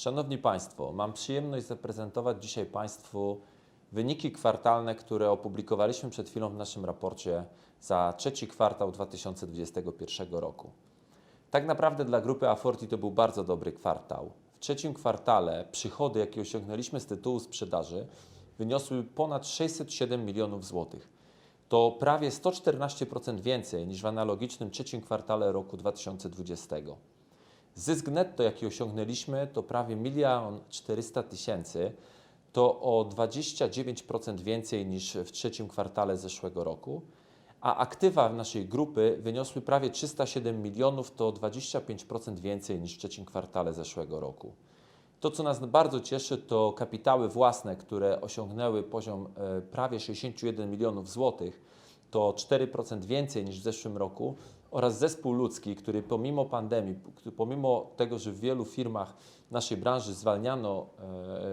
Szanowni Państwo, mam przyjemność zaprezentować dzisiaj Państwu wyniki kwartalne, które opublikowaliśmy przed chwilą w naszym raporcie za trzeci kwartał 2021 roku. Tak naprawdę dla grupy Aforti to był bardzo dobry kwartał. W trzecim kwartale przychody, jakie osiągnęliśmy z tytułu sprzedaży, wyniosły ponad 607 milionów złotych. To prawie 114% więcej niż w analogicznym trzecim kwartale roku 2020. Zysk netto, jaki osiągnęliśmy, to prawie 1 400 tysięcy, to o 29% więcej niż w trzecim kwartale zeszłego roku, a aktywa naszej grupy wyniosły prawie 307 milionów, to 25% więcej niż w trzecim kwartale zeszłego roku. To, co nas bardzo cieszy, to kapitały własne, które osiągnęły poziom e, prawie 61 milionów złotych, to 4% więcej niż w zeszłym roku, oraz zespół ludzki, który pomimo pandemii, pomimo tego, że w wielu firmach naszej branży zwalniano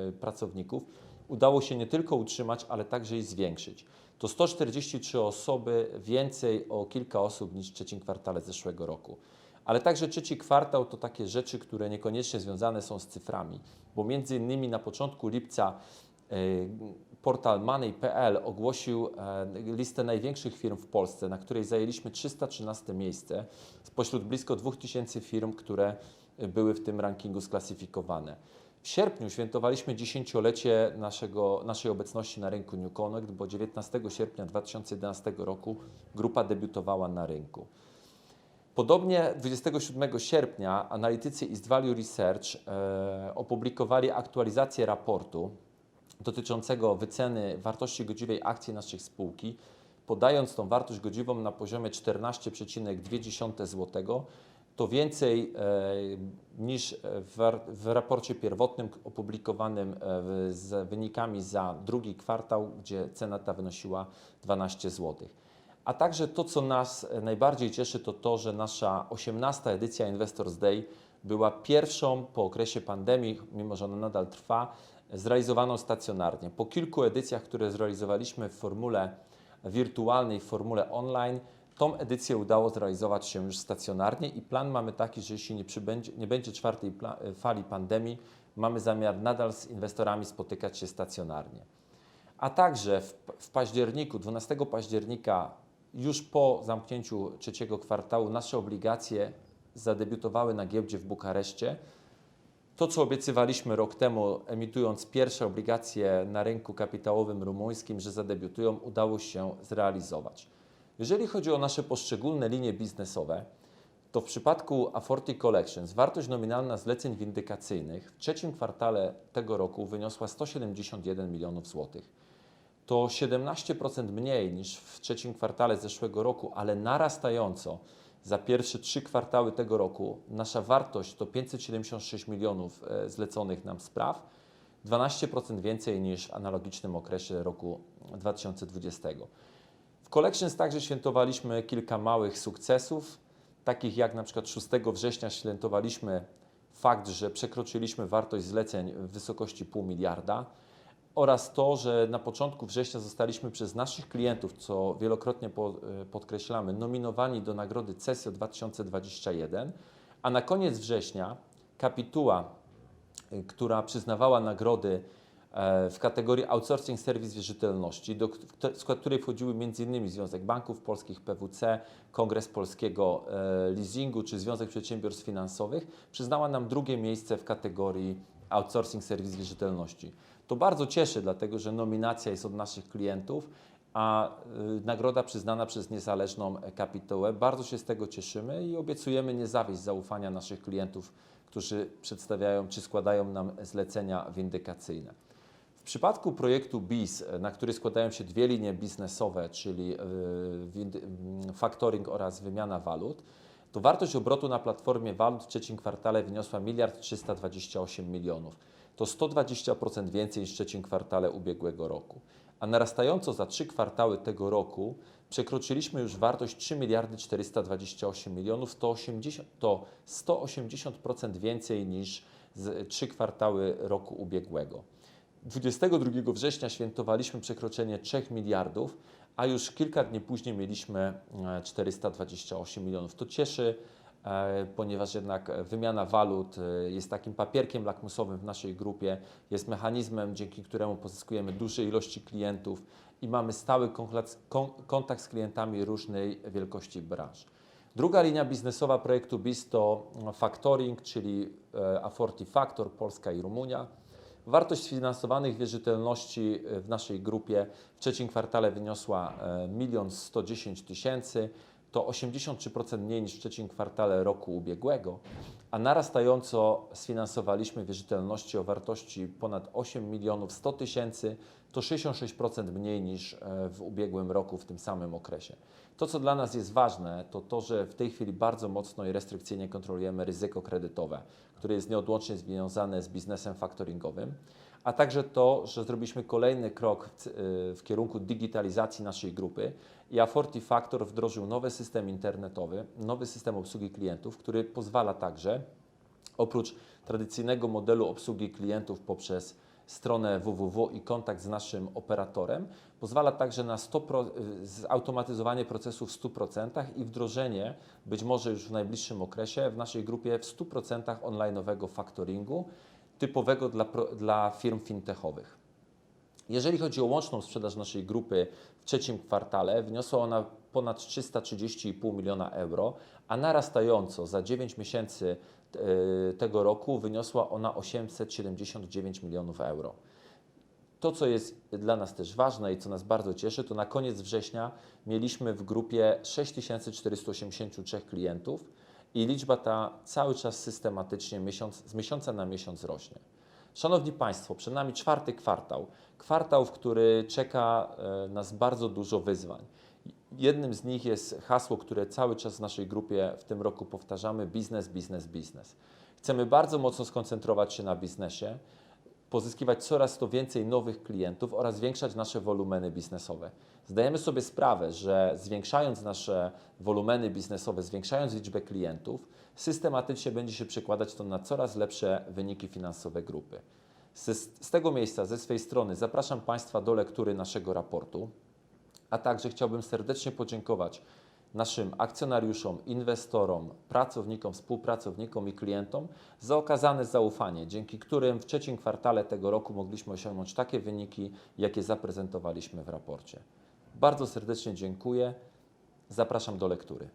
e, pracowników, udało się nie tylko utrzymać, ale także i zwiększyć. To 143 osoby więcej o kilka osób niż w trzecim kwartale zeszłego roku. Ale także trzeci kwartał to takie rzeczy, które niekoniecznie związane są z cyframi, bo między innymi na początku lipca e, portal Money.pl ogłosił e, listę największych firm w Polsce, na której zajęliśmy 313 miejsce spośród blisko 2000 firm, które były w tym rankingu sklasyfikowane. W sierpniu świętowaliśmy dziesięciolecie naszego, naszej obecności na rynku New Connect, bo 19 sierpnia 2011 roku grupa debiutowała na rynku. Podobnie 27 sierpnia analitycy East Value Research e, opublikowali aktualizację raportu dotyczącego wyceny wartości godziwej akcji naszej spółki, podając tą wartość godziwą na poziomie 14,2 zł, to więcej e, niż w, w raporcie pierwotnym opublikowanym e, z wynikami za drugi kwartał, gdzie cena ta wynosiła 12 zł. A także to, co nas najbardziej cieszy, to to, że nasza 18. edycja Investors Day była pierwszą po okresie pandemii, mimo że ona nadal trwa, zrealizowaną stacjonarnie. Po kilku edycjach, które zrealizowaliśmy w formule wirtualnej, w formule online, tą edycję udało zrealizować się już stacjonarnie i plan mamy taki, że jeśli nie, przybędzie, nie będzie czwartej fali pandemii, mamy zamiar nadal z inwestorami spotykać się stacjonarnie. A także w, w październiku, 12 października, już po zamknięciu trzeciego kwartału, nasze obligacje zadebiutowały na giełdzie w Bukareszcie. To, co obiecywaliśmy rok temu, emitując pierwsze obligacje na rynku kapitałowym rumuńskim, że zadebiutują, udało się zrealizować. Jeżeli chodzi o nasze poszczególne linie biznesowe, to w przypadku Aforti Collections wartość nominalna zleceń windykacyjnych w trzecim kwartale tego roku wyniosła 171 milionów złotych. To 17% mniej niż w trzecim kwartale zeszłego roku, ale narastająco za pierwsze trzy kwartały tego roku nasza wartość to 576 milionów e, zleconych nam spraw, 12% więcej niż w analogicznym okresie roku 2020. W Collections także świętowaliśmy kilka małych sukcesów, takich jak na przykład 6 września świętowaliśmy fakt, że przekroczyliśmy wartość zleceń w wysokości pół miliarda oraz to, że na początku września zostaliśmy przez naszych klientów, co wielokrotnie e, podkreślamy, nominowani do nagrody CESIO 2021, a na koniec września kapituła, e, która przyznawała nagrody e, w kategorii Outsourcing Serwis Wierzytelności, do, skład której wchodziły m.in. Związek Banków Polskich, PWC, Kongres Polskiego Leasingu czy Związek Przedsiębiorstw Finansowych, przyznała nam drugie miejsce w kategorii Outsourcing Serwis Wierzytelności. To bardzo cieszy, dlatego że nominacja jest od naszych klientów, a y, nagroda przyznana przez niezależną kapitułę. Bardzo się z tego cieszymy i obiecujemy nie zawieść zaufania naszych klientów, którzy przedstawiają czy składają nam zlecenia windykacyjne. W przypadku projektu BIS, na który składają się dwie linie biznesowe, czyli y, factoring oraz wymiana walut, to wartość obrotu na platformie walut w trzecim kwartale wyniosła 1 328 milionów. To 120% więcej niż w trzecim kwartale ubiegłego roku. A narastająco za trzy kwartały tego roku przekroczyliśmy już wartość 3 miliardy 428 milionów, to, 80, to 180% więcej niż z trzy kwartały roku ubiegłego. 22 września świętowaliśmy przekroczenie 3 miliardów, a już kilka dni później mieliśmy 428 e, milionów. To cieszy e, ponieważ jednak wymiana walut e, jest takim papierkiem lakmusowym w naszej grupie, jest mechanizmem, dzięki któremu pozyskujemy duże ilości klientów i mamy stały kontakt z klientami różnej wielkości branż. Druga linia biznesowa projektu BIS to factoring, czyli e, Aforti Factor, Polska i Rumunia. Wartość sfinansowanych wierzytelności e, w naszej grupie w trzecim kwartale wyniosła e, 1 110 tysięcy, to 83% mniej niż w trzecim kwartale roku ubiegłego, a narastająco sfinansowaliśmy wierzytelności o wartości ponad 8 milionów 100 tysięcy, to 66% mniej niż e, w ubiegłym roku w tym samym okresie. To, co dla nas jest ważne, to to, że w tej chwili bardzo mocno i restrykcyjnie kontrolujemy ryzyko kredytowe, które jest nieodłącznie związane z biznesem faktoringowym, a także to, że zrobiliśmy kolejny krok w, y, w kierunku digitalizacji naszej grupy i Aforti Factor wdrożył nowy system internetowy, nowy system obsługi klientów, który pozwala także Oprócz tradycyjnego modelu obsługi klientów poprzez stronę www i kontakt z naszym operatorem, pozwala także na 100 pro, zautomatyzowanie procesu w 100% i wdrożenie, być może już w najbliższym okresie, w naszej grupie w 100% online'owego factoringu, typowego dla, dla firm fintechowych. Jeżeli chodzi o łączną sprzedaż naszej grupy w trzecim kwartale, wyniosła ona ponad 330,5 miliona euro, a narastająco za 9 miesięcy e, tego roku wyniosła ona 879 milionów euro. To, co jest dla nas też ważne i co nas bardzo cieszy, to na koniec września mieliśmy w grupie 6483 klientów i liczba ta cały czas systematycznie miesiąc, z miesiąca na miesiąc rośnie. Szanowni Państwo, przed nami czwarty kwartał. Kwartał, w który czeka e, nas bardzo dużo wyzwań. Jednym z nich jest hasło, które cały czas w naszej grupie w tym roku powtarzamy: biznes, biznes, biznes. Chcemy bardzo mocno skoncentrować się na biznesie, pozyskiwać coraz to więcej nowych klientów oraz zwiększać nasze wolumeny biznesowe. Zdajemy sobie sprawę, że zwiększając nasze wolumeny biznesowe, zwiększając liczbę klientów, systematycznie będzie się przekładać to na coraz lepsze wyniki finansowe grupy. Z, tego miejsca, ze swej strony, zapraszam Państwa do lektury naszego raportu, a także chciałbym serdecznie podziękować naszym akcjonariuszom, inwestorom, pracownikom, współpracownikom i klientom za okazane zaufanie, dzięki którym w trzecim kwartale tego roku mogliśmy osiągnąć takie wyniki, jakie zaprezentowaliśmy w raporcie. Bardzo serdecznie dziękuję. Zapraszam do lektury.